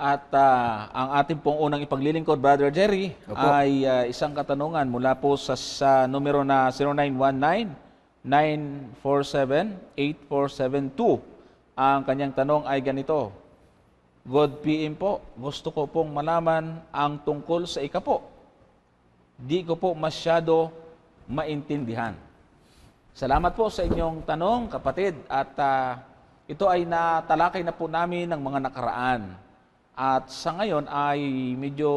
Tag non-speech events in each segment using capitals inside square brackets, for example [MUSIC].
At ah, ang ating pong unang ipaglilingkod, Brother Jerry, Opo. ay ah, isang katanungan mula po sa, sa numero na 0919-947-8472. Ang kanyang tanong ay ganito, God PM po, gusto ko pong malaman ang tungkol sa ikapo. Di ko po masyado maintindihan. Salamat po sa inyong tanong, kapatid. At ah, ito ay natalakay na po namin ng mga nakaraan. At sa ngayon ay medyo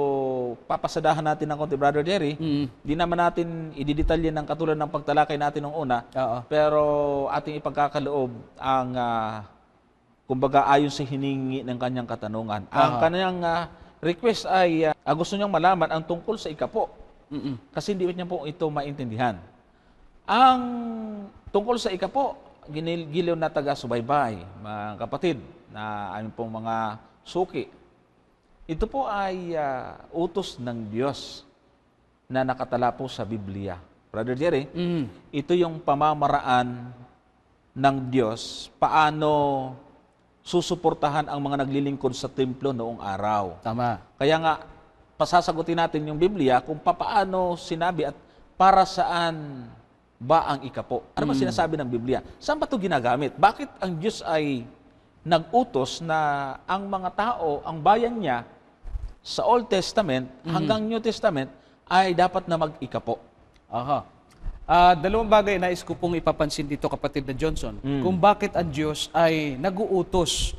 papasadahan natin ng konti, Brother Jerry. Mm. Di naman natin ididetalye ng katulad ng pagtalakay natin nung una. Oo. Pero ating ipagkakaloob ang, ah, kumbaga, ayon sa hiningi ng kanyang katanungan. Ang Aha. kanyang ah, request ay ah, gusto niyang malaman ang tungkol sa ikapo. Mm-mm. Kasi hindi niya po ito maintindihan. Ang tungkol sa ikapo, ginil- giliw na taga-subaybay, mga kapatid, na aming pong mga suki. Ito po ay ah, utos ng Diyos na nakatala po sa Biblia. Brother Jerry, Mm. ito yung pamamaraan ng Diyos paano susuportahan ang mga naglilingkod sa templo noong araw. Tama. Kaya nga, pasasagutin natin yung Biblia kung papaano sinabi at para saan ba ang ikapo. Ano ba sinasabi ng Biblia? Saan ba ito ginagamit? Bakit ang Diyos ay nag-utos na ang mga tao, ang bayan niya, sa Old Testament hanggang New Testament ay dapat na mag-ikapo? Aha. Ah, dalawang bagay na ko pong ipapansin dito kapatid na Johnson. Kung bakit ang Diyos ay naguutos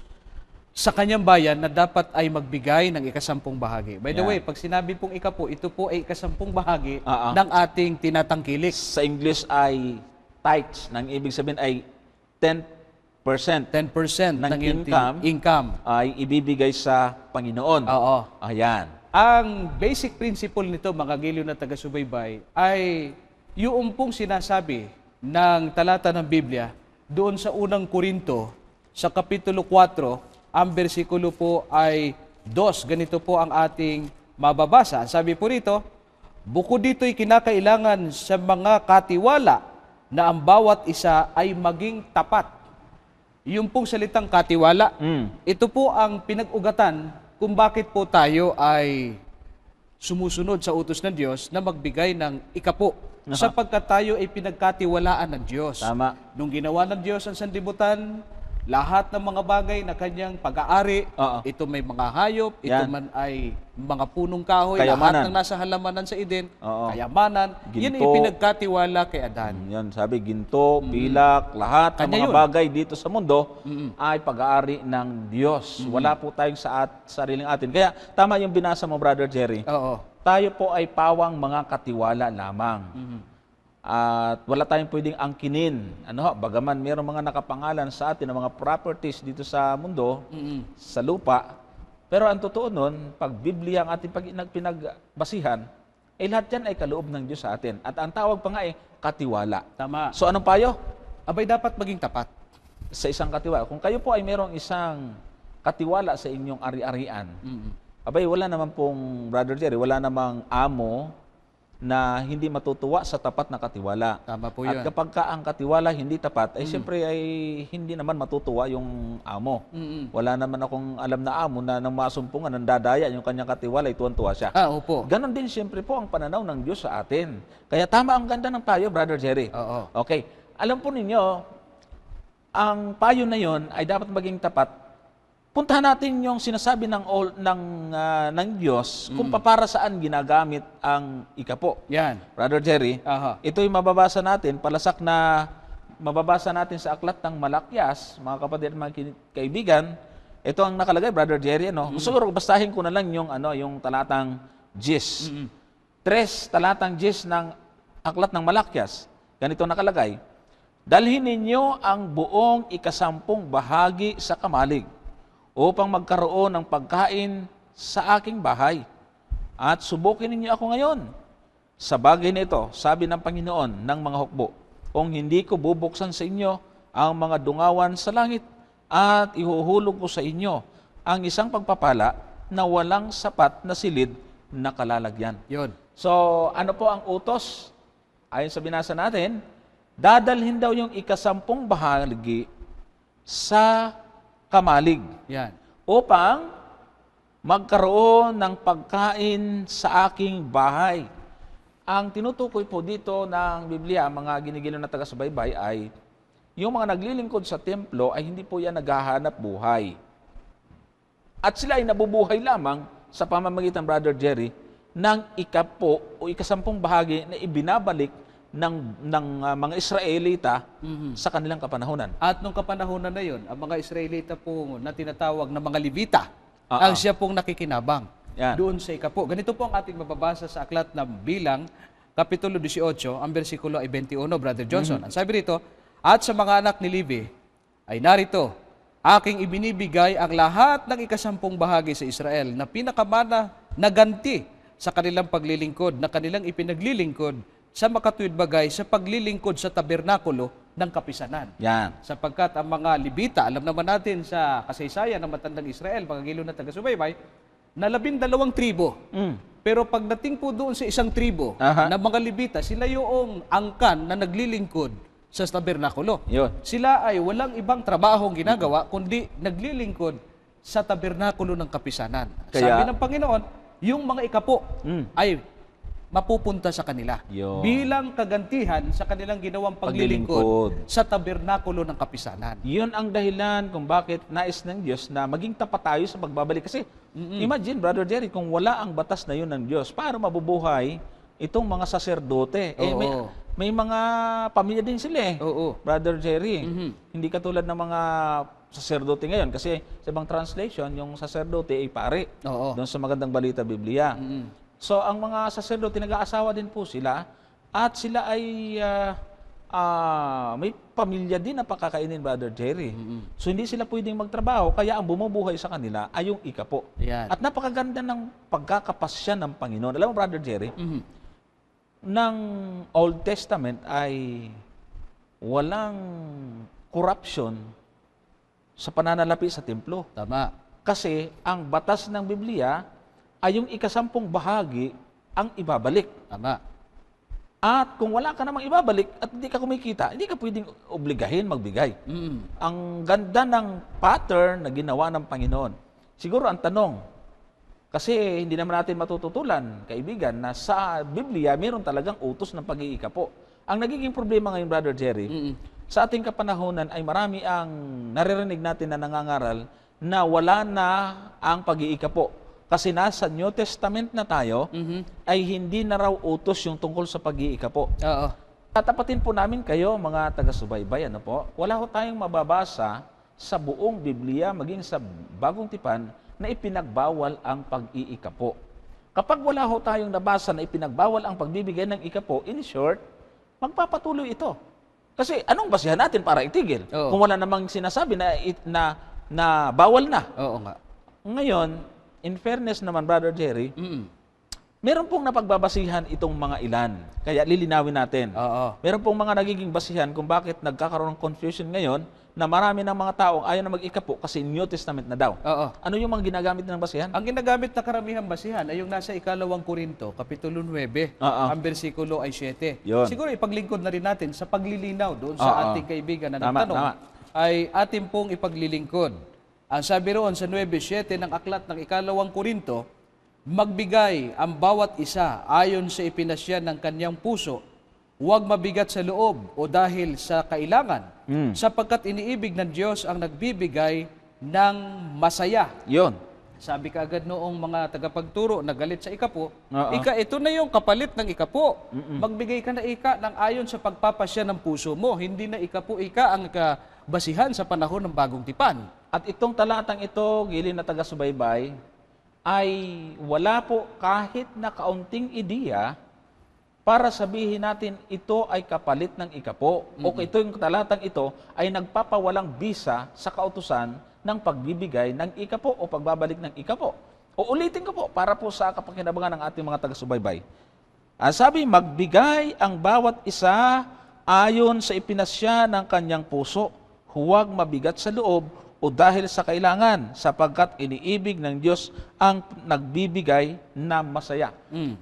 sa kanyang bayan na dapat ay magbigay ng ikasampung bahagi. By the Yeah. way, pag sinabi pong ikapo, ito po ay ikasampung bahagi Ah, ah. ng ating tinatangkilik. Sa English ay tithes, nang ibig sabihin ay 10% 10% Ng ng, income. income. ay ibibigay sa Panginoon. Oo. Ayan. Ang basic principle nito, mga giliw na taga-subaybay, ay yung pong sinasabi ng talata ng Biblia doon sa unang Korinto, sa Kapitulo 4, ang bersikulo po ay 2. Ganito po ang ating mababasa. Sabi po rito, bukod dito'y kinakailangan sa mga katiwala na ang bawat isa ay maging tapat. Yung pong salitang katiwala, Mm. ito po ang pinag-ugatan kung bakit po tayo ay sumusunod sa utos ng Diyos na magbigay ng ikapo. Sapagkat tayo ay pinagkatiwalaan ng Diyos. Tama. Nung ginawa ng Diyos ang sanlibutan, lahat ng mga bagay na kanyang pag-aari, Oo. ito may mga hayop, ito Yan. man ay mga punong kahoy, Kayamanan. lahat ng nasa halamanan sa Eden, Oo. kayamanan, yan ay Ginto. pinagkatiwala kay Adan. Yan, sabi, ginto, pilak, lahat ng Kanya mga yun. bagay dito sa mundo ay pag-aari ng Diyos. Wala po tayong sa at, sariling atin. Kaya tama yung binasa mo, Brother Jerry. Oo. Tayo po ay pawang mga katiwala lamang. At wala tayong pwedeng angkinin. Ano, bagaman mayroong mga nakapangalan sa atin ng mga properties dito sa mundo, Mm-mm. sa lupa. Pero ang totoo nun, pag Biblia ang ating pag, pinagbasihan, eh lahat yan ay kaloob ng Diyos sa atin. At ang tawag pa nga eh, katiwala. Tama. So anong payo? Abay dapat maging tapat. Sa isang katiwala. Kung kayo po ay merong isang katiwala sa inyong ari-arian, Mm-mm. abay wala naman pong, Brother Jerry, wala namang amo na hindi matutuwa sa tapat na katiwala. Tama po At yun. kapag ka ang katiwala hindi tapat, ay siyempre ay hindi naman matutuwa yung amo. Mm-mm. Wala naman akong alam na amo na nang masumpungan, nang dadaya yung kanyang katiwala, ay tuwan-tuwa siya. Ah, opo. Ganon din siyempre po ang pananaw ng Diyos sa atin. Kaya tama ang ganda ng payo, Brother Jerry. Oo. Okay. Alam po ninyo, ang payo na yon ay dapat maging tapat. Puntahan natin yung sinasabi ng ol- ng ah, ng Diyos kung para saan ginagamit ang ikapo. Yan. Brother Jerry, Aha. ito yung mababasa natin, palasak na mababasa natin sa aklat ng Malakyas, mga kapatid at mga kaibigan. Ito ang nakalagay, Brother Jerry, ano? Siguro basahin ko na lang yung ano, yung talatang Gis. Tres talatang Gis ng aklat ng Malakyas. Ganito nakalagay. Dalhin ninyo ang buong ikasampung bahagi sa kamalig upang magkaroon ng pagkain sa aking bahay. At subukin ninyo ako ngayon. Sa bagay nito, sabi ng Panginoon ng mga hukbo, kung hindi ko bubuksan sa inyo ang mga dungawan sa langit at ihuhulog ko sa inyo ang isang pagpapala na walang sapat na silid na kalalagyan. Yun. So, ano po ang utos? Ayon sa binasa natin, dadalhin daw yung ikasampung bahagi sa kamalig Yan. upang magkaroon ng pagkain sa aking bahay. Ang tinutukoy po dito ng Biblia, mga ginigilo na taga-subaybay, ay yung mga naglilingkod sa templo ay hindi po yan naghahanap buhay. At sila ay nabubuhay lamang sa pamamagitan, Brother Jerry, ng ikapo o ikasampung bahagi na ibinabalik ng, ng ah, mga Israelita sa kanilang kapanahonan. At nung kapanahonan na yon, ang mga Israelita po na tinatawag na mga Levita, Ah, ang siya pong nakikinabang Yan. doon sa ikapo. Ganito po ang ating mababasa sa aklat ng bilang, Kapitulo 18, ang versikulo ay 21, Brother Johnson. Mm-hmm. Ang sabi rito, At sa mga anak ni Levi ay narito, aking ibinibigay ang lahat ng ikasampung bahagi sa Israel na pinakamana na ganti sa kanilang paglilingkod na kanilang ipinaglilingkod sa makatuwid bagay sa paglilingkod sa tabernakulo ng kapisanan Yan. sapagkat ang mga Libita, alam naman natin sa kasaysayan ng matandang Israel, pagkagilo na taga-subaybay, na labindalawang tribo. Mm. Pero pagdating po doon sa isang tribo Aha. na mga Libita, sila yung angkan na naglilingkod sa tabernakulo. Yun. Sila ay walang ibang trabahong ginagawa, kundi naglilingkod sa tabernakulo ng kapisanan. Kaya- Sabi ng Panginoon, yung mga ikapo Mm. ay mapupunta sa kanila Yun. bilang kagantihan sa kanilang ginawang paglilingkod Paglilingkod. sa tabernakulo ng kapisanan. Yun ang dahilan kung bakit nais ng Diyos na maging tapat tayo sa pagbabalik. Kasi imagine, Brother Jerry, kung wala ang batas na yun ng Diyos, paano mabubuhay itong mga saserdote? Eh, may, may mga pamilya din sila eh. Oo. Brother Jerry, Mhm. hindi katulad ng mga saserdote ngayon. Kasi sa ibang translation, yung saserdote ay pare. Oo. Doon sa magandang balita Biblia. Mm. So, ang mga saserdote, nag-aasawa din po sila at sila ay ah, ah, may pamilya din na pakakainin, Brother Jerry. So, hindi sila pwedeng magtrabaho, kaya ang bumubuhay sa kanila ay yung ikapo. Yan. At napakaganda ng pagkakapasya ng Panginoon. Alam mo, Brother Jerry, Mhm. ng Old Testament ay walang corruption sa pananalapi sa templo. Tama. Kasi ang batas ng Biblia ay yung ikasampung bahagi ang ibabalik. Tama. At kung wala ka namang ibabalik at hindi ka kumikita, hindi ka pwedeng obligahin magbigay. Mm. Ang ganda ng pattern na ginawa ng Panginoon. Siguro ang tanong, kasi hindi naman natin matututulan, kaibigan, na sa Biblia mayroon talagang utos ng pag-iikapo. Ang nagiging problema ngayon, Brother Jerry, Mm. sa ating kapanahonan ay marami ang naririnig natin na nangangaral na wala na ang pag-iikapo. Kasi nasa New Testament na tayo, Mhm. ay hindi na raw utos yung tungkol sa pag-iikapo. Oo. Tatapatin po namin kayo, mga taga-subaybay, ano po? Wala ho tayong mababasa sa buong Biblia, maging sa bagong tipan, na ipinagbawal ang pag-iikapo. Kapag wala ho tayong nabasa na ipinagbawal ang pagbibigay ng ikapo, in short, magpapatuloy ito. Kasi anong basihan natin para itigil? Oo. Kung wala namang sinasabi na, na, na bawal na. Oo nga. Ngayon, in fairness naman, Brother Jerry, Mm. meron pong napagbabasihan itong mga ilan. Kaya lilinawin natin. Oo. Meron pong mga nagiging basihan kung bakit nagkakaroon ng confusion ngayon na marami ng mga taong ayaw na mag-ikapo kasi New Testament na daw. Oo. Ano yung mga ginagamit ng basihan? Ang ginagamit na karamihang basihan ay yung nasa ikalawang Korinto, Kapitulo 9, Oo. ang bersikulo ay 7. Yun. Siguro ipaglingkod na rin natin sa paglilinaw doon sa Oo. ating kaibigan na Tama, nagtanong, tama. ay ating pong ipaglilingkod. Ang sabi roon sa 9.7 ng aklat ng ikalawang Korinto, magbigay ang bawat isa ayon sa ipinasya ng kanyang puso, huwag mabigat sa loob o dahil sa kailangan, Mm. sapagkat iniibig ng Diyos ang nagbibigay ng masaya Yun. sabi ka agad noong mga tagapagturo na galit sa ikapo, Oo. ika, ito na yung kapalit ng ikapo. Magbigay ka na ika ng ayon sa pagpapasya ng puso mo. Hindi na ikapo ika ang basihan sa panahon ng bagong tipan. At itong talatang ito, gilin na taga-subaybay, ay wala po kahit na kaunting ideya para sabihin natin ito ay kapalit ng ikapo o ito yung talatang ito ay nagpapawalang bisa sa kautusan ng pagbibigay ng ikapo o pagbabalik ng ikapo. O ulitin ko po para po sa kapakinabangan ng ating mga taga-subaybay. Ang sabi, magbigay ang bawat isa ayon sa ipinasya ng kanyang puso. Huwag mabigat sa loob o dahil sa kailangan, sapagkat iniibig ng Diyos ang nagbibigay na masaya. Mm.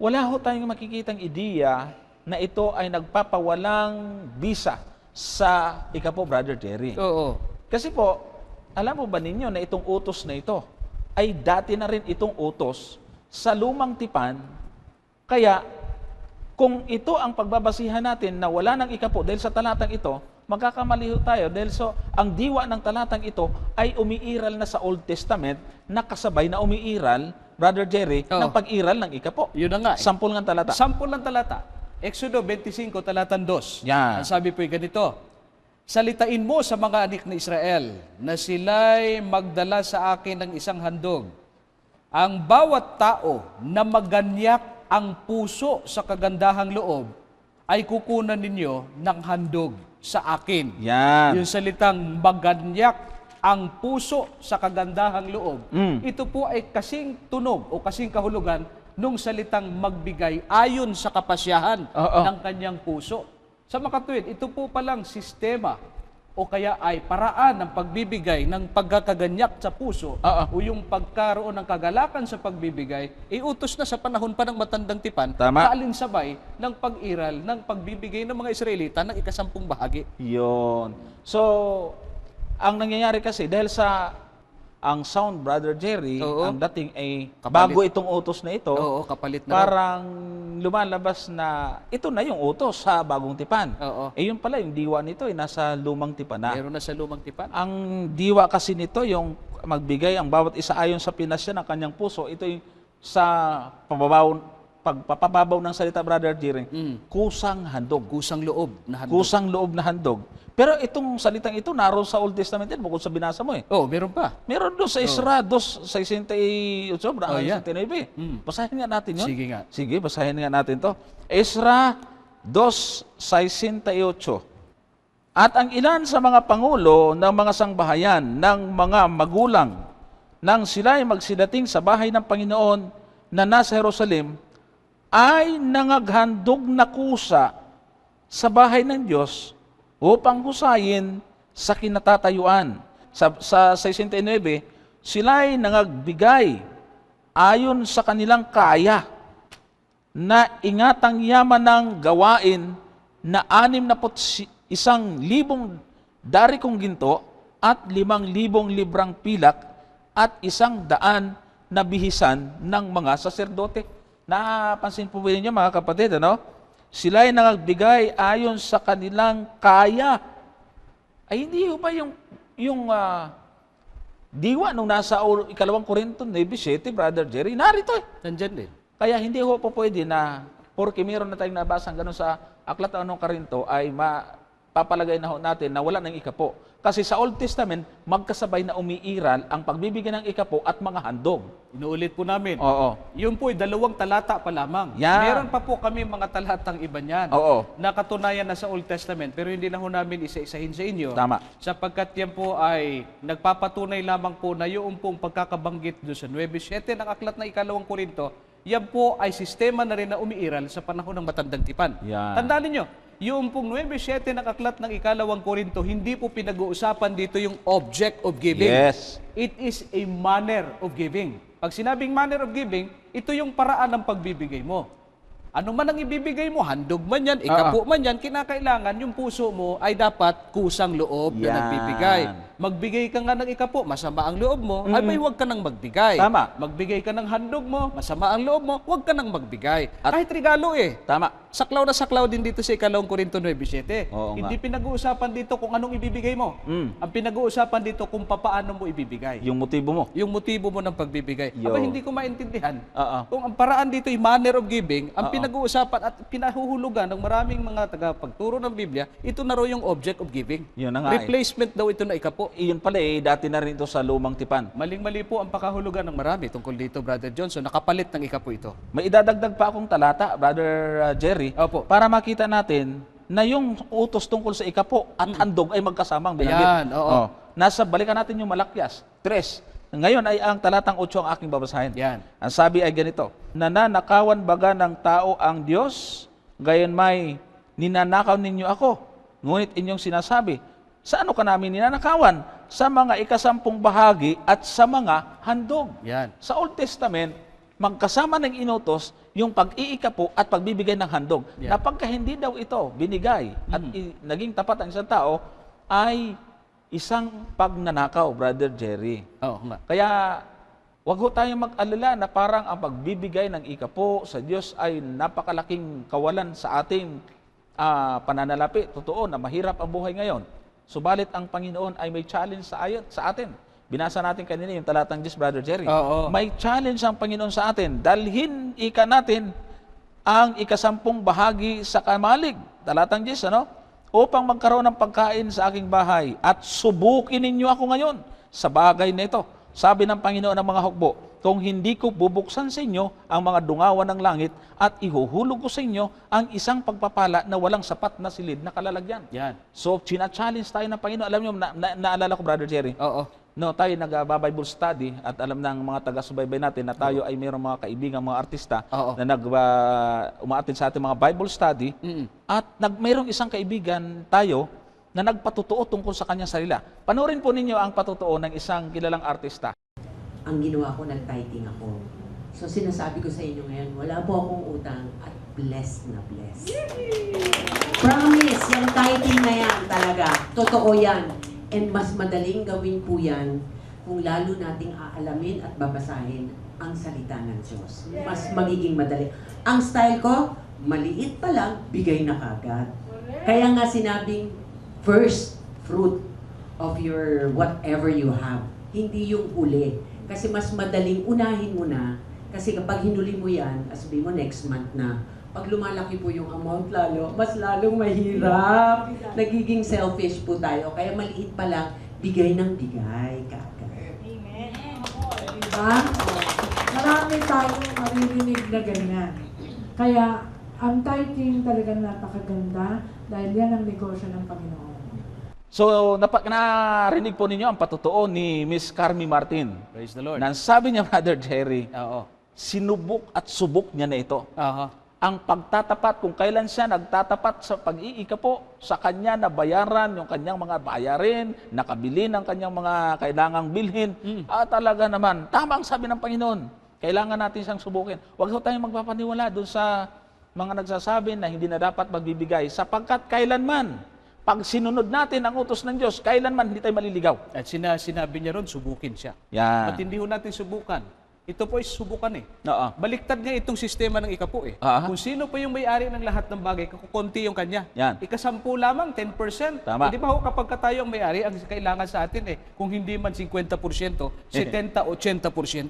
Wala ho tayong makikitang ideya na ito ay nagpapawalang bisa sa ikapo, Brother Jerry. Oo. Kasi po, alam mo ba ninyo na itong utos na ito ay dati na rin itong utos sa lumang tipan. Kaya kung ito ang pagbabasihan natin na wala nang ikapo dahil sa talatang ito, magkakamali tayo dahil so ang diwa ng talatang ito ay umiiral na sa Old Testament na kasabay na umiiral, Brother Jerry, Oo. ng pag-iral ng ikapo. Yun na nga. eh. Sampul ng talata. Sampul ng talata. Exodo 25, talatan 2. Yan. Ang sabi po ay ganito, Salitain mo sa mga anik na Israel na sila'y magdala sa akin ng isang handog. Ang bawat tao na maganyak ang puso sa kagandahang loob ay kukunan ninyo ng handog sa akin. Yan. Yung salitang maganyak ang puso sa kagandahang loob, Mm. ito po ay kasing tunog o kasing kahulugan nung salitang magbigay ayon sa kapasyahan Oo. ng kanyang puso. Sa makatuwid, ito po palang sistema o kaya ay paraan ng pagbibigay ng pagkakaganyak sa puso Oo. o yung pagkaroon ng kagalakan sa pagbibigay, iutos na sa panahon pa ng matandang tipan, Tama. kaalinsabay ng pag-iral ng pagbibigay ng mga Israelita ng ikasampung bahagi. Yon. So, ang nangyayari kasi dahil sa ang sound brother Jerry, Oo. ang dating ay Kapalit. bago itong utos na ito, Oo, kapalit na parang lumalabas na ito na yung utos sa bagong tipan. Oo. Eh yun pala yung diwa nito ay nasa lumang tipan na. Meron na sa lumang tipan. Ang diwa kasi nito yung magbigay ang bawat isa ayon sa pinasya ng kanyang puso. Ito yung sa pababaw pagpapababaw ng salita brother Jerry. Mm. Kusang handog. Kusang loob na handog. Kusang loob na handog. Pero itong salitang ito, naroon sa Old Testament din, bukod sa binasa mo eh. Oh, meron pa. Meron doon sa Isra 2.68, sobra, Oh, oh, yeah. 69. Mm. Basahin nga natin yun. Sige nga. Sige, basahin nga natin to. Isra 2.68. At ang ilan sa mga pangulo ng mga sangbahayan, ng mga magulang, nang sila'y magsidating sa bahay ng Panginoon na nasa Jerusalem, ay nangaghandog na kusa sa bahay ng Diyos upang husayin sa kinatatayuan. Sa, sa 69, sila'y nangagbigay ayon sa kanilang kaya na ingatang yaman ng gawain na anim na isang libong dari kong ginto at limang libong librang pilak at isang daan na bihisan ng mga saserdote. Napansin po ba ninyo mga kapatid, ano? Sila'y nangagbigay ayon sa kanilang kaya. Ay hindi ba yung, yung ah, diwa nung nasa ikalawang Korinto, Navy 7, Brother Jerry, narito eh. Nandyan din. Kaya hindi ho po pwede na porke meron na tayong nabasang ganun sa aklat ng anong karinto ay mapapalagay na ho natin na wala ng ikapo. Kasi sa Old Testament, magkasabay na umiiral ang pagbibigay ng ikapo at mga handog. Inuulit po namin. Oo. Yun po dalawang talata pa lamang. Yan. Meron pa po kami mga talatang iba niyan. Oo. Na katunayan na sa Old Testament pero hindi na ho namin isa-isahin sa inyo. Tama. Sapagkat yan po ay nagpapatunay lamang po na yung pong pagkakabanggit doon sa 9.7 ng aklat na ikalawang Korinto, yan po ay sistema na rin na umiiral sa panahon ng matandang tipan. Yan. Tandaan ninyo, yung pong 9.7 ng aklat ng ikalawang Korinto, hindi po pinag-uusapan dito yung object of giving. Yes. It is a manner of giving. Pag sinabing manner of giving, ito yung paraan ng pagbibigay mo. Ano man ang ibibigay mo, handog man yan, ikapo man yan, kinakailangan yung puso mo ay dapat kusang loob na Yan. nagbibigay. Magbigay ka nga ng ikapo, masama ang loob mo, ay may huwag ka nang magbigay. Tama. Magbigay ka ng handog mo, masama ang loob mo, huwag ka nang magbigay. At- Kahit regalo eh. Tama. Saklaw na saklaw din dito sa ikalawang Korinto 9.7. Oo nga. Hindi pinag-uusapan dito kung anong ibibigay mo. Mm. Ang pinag-uusapan dito kung papaano mo ibibigay. Yung motibo mo. Yung motibo mo ng pagbibigay. Yo. Aba, hindi ko maintindihan. Oo. Kung ang paraan dito ay manner of giving, ang Oo. pinag-uusapan at pinahuhulugan ng maraming mga tagapagturo ng Biblia, ito na raw yung object of giving. Yun nga eh. Replacement daw ito na ikapo. Iyon pala eh, dati na rin ito sa lumang tipan. Maling-mali po ang pakahulugan ng marami tungkol dito, Brother Johnson. Nakapalit ng ikapo ito. May idadagdag pa akong talata, Brother uh, Jerry, Opo. para makita natin na yung utos tungkol sa ikapo at handog ay magkasamang binanggit. Ayan, oo. Oh, Nasa, balikan natin yung malakyas. Tres. Ngayon ay ang talatang 8 ang aking babasahin. Yan. Ang sabi ay ganito, Nananakawan baga ng tao ang Diyos, gayon may ninanakaw ninyo ako. Ngunit inyong sinasabi, sa ano ka namin ninanakawan? Sa mga ikasampung bahagi at sa mga handog. Yan. Sa Old Testament, magkasama ng inutos yung pag-iikapo at pagbibigay ng handog. Yeah. Na pagka hindi daw ito binigay at i- naging tapat ang isang tao, ay isang pagnanakaw, Brother Jerry. Oo nga. Kaya Huwag ho tayong mag-alala na parang ang pagbibigay ng ikapo sa Diyos ay napakalaking kawalan sa ating ah, pananalapi. Totoo na mahirap ang buhay ngayon. Subalit ang Panginoon ay may challenge sa, ayat, sa atin. Binasa natin kanina yung talatang 10, Brother Jerry. Oo. May challenge ang Panginoon sa atin. Dalhin ika natin ang ikasampung bahagi sa kamalig. Talatang 10, ano? Upang magkaroon ng pagkain sa aking bahay at subukin ninyo ako ngayon sa bagay na ito. Sabi ng Panginoon ng mga hukbo, kung hindi ko bubuksan sa inyo ang mga dungawan ng langit at ihuhulog ko sa inyo ang isang pagpapala na walang sapat na silid na kalalagyan. Yan. So, china-challenge tayo ng Panginoon. Alam niyo, na, na, naalala ko, Brother Jerry, Oo. No, tayo nag-Bible study at alam ng mga taga-subaybay natin na tayo ay mayroong mga kaibigan, mga artista Oo. na nag uh, umaattend sa ating mga Bible study Mm-mm. at nag mayroong isang kaibigan tayo na nagpatutuo tungkol sa kanyang sarila. Panoorin po ninyo ang patutuo ng isang kilalang artista. ang ginawa ko, nag-tithing ako. So sinasabi ko sa inyo ngayon, wala po akong utang at blessed na blessed. Promise, yung tithing na yan talaga. Totoo yan. And mas madaling gawin po yan kung lalo nating aalamin at babasahin ang salita ng Diyos. Mas magiging madali. Ang style ko, maliit pa lang, bigay na kagad. Kaya nga sinabing, first fruit of your whatever you have. Hindi yung uli. Kasi mas madaling unahin mo na. Kasi kapag hinuli mo yan, sabi mo next month na, pag lumalaki po yung amount lalo, mas lalong mahirap. Nagiging selfish po tayo. Kaya maliit pa lang, bigay ng bigay kagad. Diba? Marami tayong maririnig na ganyan. Kaya, ang tithing talagang napakaganda dahil yan ang negosyo ng Panginoon. So, napa, narinig po ninyo ang patutuo ni Miss Carmi Martin. Praise the Lord. Na sabi niya, Brother Jerry, Oo. sinubok at subok niya na ito. Aha. Ang pagtatapat, kung kailan siya nagtatapat sa pag-iika po sa kanya na bayaran, yung kanyang mga bayarin, nakabili ng kanyang mga kailangang bilhin, ah, talaga naman, tama ang sabi ng Panginoon. Kailangan natin siyang subukin. Huwag ho tayong magpapaniwala doon sa mga nagsasabi na hindi na dapat magbibigay sapagkat kailanman, pag sinunod natin ang utos ng Diyos, kailanman hindi tayo maliligaw. At sina, sinabi niya ron, subukin siya. Yan. Ba't hindi ho natin subukan? Ito po ay subukan eh. Oo. Baliktad nga itong sistema ng ikapo eh. Ah. Kung sino pa yung may-ari ng lahat ng bagay, kukunti yung kanya. Yan. Ikasampu lamang, 10%. Tama. Eh, di ba ho, kapag ka tayo ang may-ari, ang kailangan sa atin eh, kung hindi man 50%, 70-80%.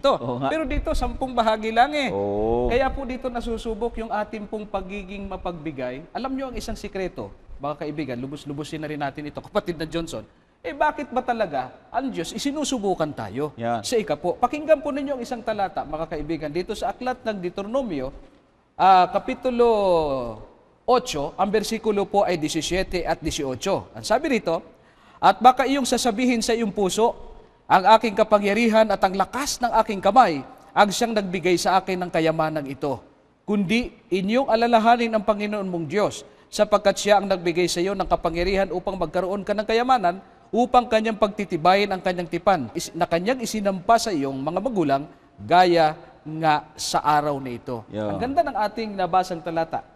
[LAUGHS] Oo nga. Pero dito, 10 bahagi lang eh. Oo. Kaya po dito nasusubok yung ating pong pagiging mapagbigay. Alam nyo ang isang sikreto, mga kaibigan, lubos-lubosin na rin natin ito, [LAUGHS] kapatid na Johnson. Eh bakit ba talaga ang Diyos isinusubukan tayo Yan. sa ikapo? Pakinggan po ninyo ang isang talata, mga kaibigan, dito sa aklat ng Deuteronomio, ah, kapitulo 8, ang bersikulo po ay 17 at 18. Ang sabi rito, At baka iyong sasabihin sa iyong puso, ang aking kapangyarihan at ang lakas ng aking kamay ang siyang nagbigay sa akin ng kayamanang ito. Kundi inyong alalahanin ang Panginoon mong Diyos sapagkat siya ang nagbigay sa iyo ng kapangyarihan upang magkaroon ka ng kayamanan upang kanyang pagtitibayin ang kanyang tipan na kanyang isinampa sa iyong mga magulang gaya nga sa araw na ito. Yeah. Ang ganda ng ating nabasang talata.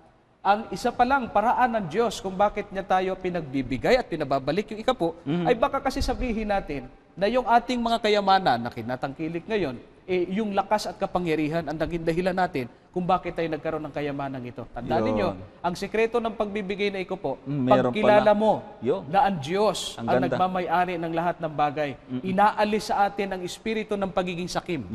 Ang isa pa lang paraan ng Diyos kung bakit niya tayo pinagbibigay at pinababalik yung ikapo, ay baka kasi sabihin natin na yung ating mga kayamanan na kinatangkilik ngayon, eh, yung lakas at kapangyarihan ang naging dahilan natin kung bakit tayo nagkaroon ng kayamanan ito. Tandaan Yun. ninyo, ang sekreto ng pagbibigay na ikapo, Mm, meron pagkilala pala. mo Yun. na ang Diyos Ang ang, nagmamayari ng lahat ng bagay, inaalis sa atin ang espiritu ng pagiging sakim.